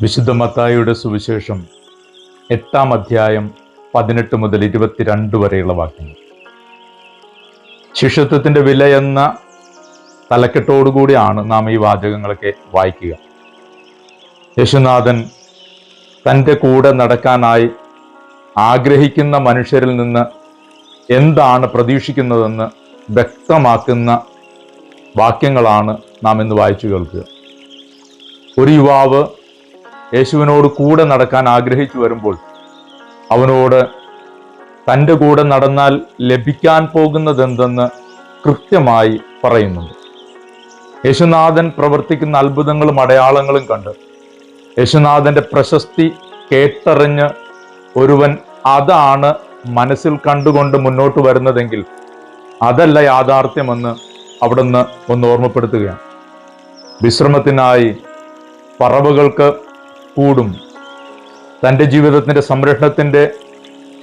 വിശുദ്ധ മത്തായിയുടെ സുവിശേഷം എട്ടാം അധ്യായം പതിനെട്ട് മുതൽ ഇരുപത്തിരണ്ട് വരെയുള്ള വാക്യങ്ങൾ. ശിഷ്യത്വത്തിന്റെ വില എന്ന തലക്കെട്ടോടുകൂടിയാണ് നാം ഈ വാചകങ്ങളൊക്കെ വായിക്കുക. യേശുനാഥൻ തന്റെ കൂടെ നടക്കാനായി ആഗ്രഹിക്കുന്ന മനുഷ്യരിൽ നിന്ന് എന്താണ് പ്രതീക്ഷിക്കുന്നതെന്ന് വ്യക്തമാക്കുന്ന വാക്യങ്ങളാണ് നാം ഇന്ന് വായിച്ചു കേൾക്കുക. ഒരു യുവാവ് യേശുവിനോട് കൂടെ നടക്കാൻ ആഗ്രഹിച്ചു വരുമ്പോൾ അവനോട് തന്റെ കൂടെ നടന്നാൽ ലഭിക്കാൻ പോകുന്നതെന്തെന്ന് കൃത്യമായി പറയുന്നുണ്ട്. യേശുനാഥൻ പ്രവർത്തിക്കുന്ന അത്ഭുതങ്ങളും അടയാളങ്ങളും കണ്ട് യേശുനാഥന്റെ പ്രശസ്തി കേട്ടറിഞ്ഞ് ഒരുവൻ അതാണ് മനസ്സിൽ കണ്ടുകൊണ്ട് മുന്നോട്ട് വരുന്നതെങ്കിൽ അതല്ല യാഥാർത്ഥ്യമെന്ന് അവിടുന്ന് ഒന്ന് ഓർമ്മപ്പെടുത്തുകയാണ്. വിശ്രമത്തിനായി പറവകൾക്ക് കൂടും. തന്റെ ജീവിതത്തിന്റെ സംരക്ഷണത്തിന്റെ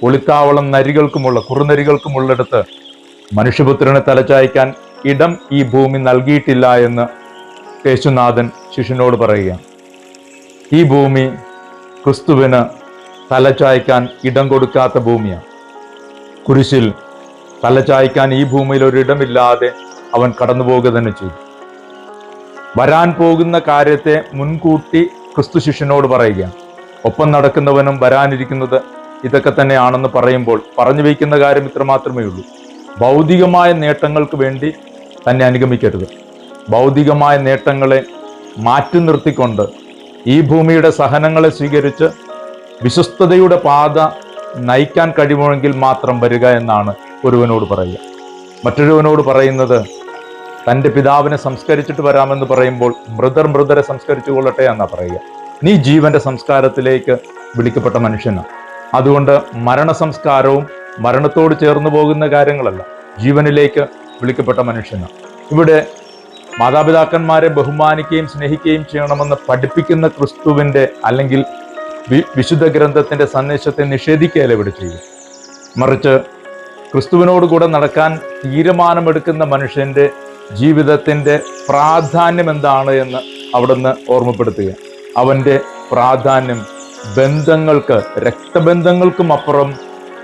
ഒളിത്താവളം നരികൾക്കുമുള്ള കുറുനരികൾക്കുമുള്ളിടത്ത് മനുഷ്യപുത്രനെ തലച്ചായ്ക്കാൻ ഇടം ഈ ഭൂമി നൽകിയിട്ടില്ല എന്ന് യേശുനാഥൻ ശിഷ്യനോട് പറയുകയാണ്. ഈ ഭൂമി ക്രിസ്തുവിന് തലച്ചായ്ക്കാൻ ഇടം കൊടുക്കാത്ത ഭൂമിയാണ്. കുരിശിൽ തലച്ചായ്ക്കാൻ ഈ ഭൂമിയിൽ ഒരിടമില്ലാതെ അവൻ കടന്നു പോകുക തന്നെ ചെയ്തു. വരാൻ പോകുന്ന കാര്യത്തെ മുൻകൂട്ടി ക്രിസ്തു ശിഷ്യനോട് പറയുകയാണ് ഒപ്പം നടക്കുന്നവനും വരാനിരിക്കുന്നത് ഇതൊക്കെ തന്നെയാണെന്ന് പറയുമ്പോൾ പറഞ്ഞു വയ്ക്കുന്ന കാര്യം ഇത്ര മാത്രമേ ഉള്ളൂ. ഭൗതികമായ നേട്ടങ്ങൾക്ക് വേണ്ടി തന്നെ അനുഗമിക്കരുത്. ഭൗതികമായ നേട്ടങ്ങളെ മാറ്റി നിർത്തിക്കൊണ്ട് ഈ ഭൂമിയുടെ സഹനങ്ങളെ സ്വീകരിച്ച് വിശ്വസ്തതയുടെ പാത നയിക്കാൻ കഴിയുമെങ്കിൽ മാത്രം വരിക എന്നാണ് ഒരുവനോട് പറയുക. മറ്റൊരുവനോട് പറയുന്നത് തന്റെ പിതാവിനെ സംസ്കരിച്ചിട്ട് വരാമെന്ന് പറയുമ്പോൾ മൃതർ മൃതരെ സംസ്കരിച്ചു കൊള്ളട്ടെ എന്നാ പറയുക. നീ ജീവന്റെ സംസ്കാരത്തിലേക്ക് വിളിക്കപ്പെട്ട മനുഷ്യനാണ് അതുകൊണ്ട് മരണ സംസ്കാരവും മരണത്തോട് ചേർന്ന് പോകുന്ന കാര്യങ്ങളല്ല ജീവനിലേക്ക് വിളിക്കപ്പെട്ട മനുഷ്യനാണ് ഇവിടെ മാതാപിതാക്കന്മാരെ ബഹുമാനിക്കുകയും സ്നേഹിക്കുകയും ചെയ്യണമെന്ന് പഠിപ്പിക്കുന്ന ക്രിസ്തുവിന്റെ അല്ലെങ്കിൽ വിശുദ്ധ ഗ്രന്ഥത്തിന്റെ സന്ദേശത്തെ നിഷേധിക്കുകയല്ല ഇവിടെ ചെയ്യും മറിച്ച് ക്രിസ്തുവിനോടുകൂടെ നടക്കാൻ തീരുമാനമെടുക്കുന്ന മനുഷ്യന്റെ ജീവിതത്തിന്റെ പ്രാധാന്യം എന്താണ് എന്ന് അവിടുന്ന് ഓർമ്മപ്പെടുത്തുക. അവന്റെ പ്രാധാന്യം ബന്ധങ്ങൾക്ക് രക്തബന്ധങ്ങൾക്കും അപ്പുറം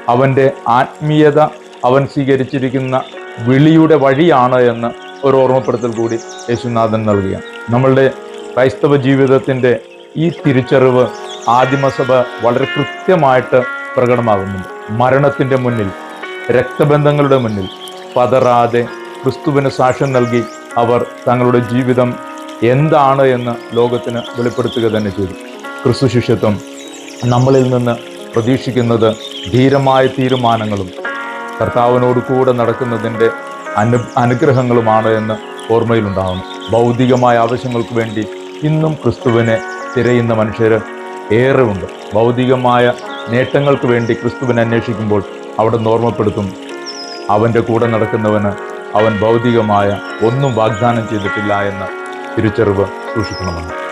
അവന്റെ ആത്മീയത അവൻ സ്വീകരിച്ചിരിക്കുന്ന വിളിയുടെ വഴിയാണ് എന്ന് ഒരു ഓർമ്മപ്പെടുത്തൽ കൂടി യേശുനാഥൻ നൽകുക. നമ്മളുടെ ക്രൈസ്തവ ജീവിതത്തിന്റെ ഈ തിരിച്ചറിവ് ആദിമസഭ വളരെ കൃത്യമായിട്ട് പ്രകടമാകുന്നുണ്ട്. മരണത്തിന്റെ മുന്നിൽ രക്തബന്ധങ്ങളുടെ മുന്നിൽ പതറാതെ ക്രിസ്തുവിന് സാക്ഷ്യം നൽകി അവർ തങ്ങളുടെ ജീവിതം എന്താണ് എന്ന് ലോകത്തിന് വെളിപ്പെടുത്തുക തന്നെ ചെയ്തു. ക്രിസ്തു ശിഷ്യത്വം നമ്മളിൽ നിന്ന് പ്രതീക്ഷിക്കുന്നത് ധീരമായ തീരുമാനങ്ങളും കർത്താവിനോട് കൂടെ നടക്കുന്നതിന്റെ അനു അനുഗ്രഹങ്ങളുമാണ് എന്ന് ഓർമ്മയിലുണ്ടാകുന്നു. ഭൗതികമായ ആവശ്യങ്ങൾക്ക് വേണ്ടി ഇന്നും ക്രിസ്തുവിനെ തിരയുന്ന മനുഷ്യർ ഏറെ ഉണ്ട് ഭൗതികമായ നേട്ടങ്ങൾക്ക് വേണ്ടി ക്രിസ്തുവിനെ അന്വേഷിക്കുമ്പോൾ അവിടെ ഓർമ്മപ്പെടുത്തും അവന്റെ കൂടെ നടക്കുന്നവന് അവൻ ഭൗതികമായ ഒന്നും വാഗ്ദാനം ചെയ്തിട്ടില്ല എന്ന തിരിച്ചറിവ് സൂക്ഷിക്കണമെന്ന്.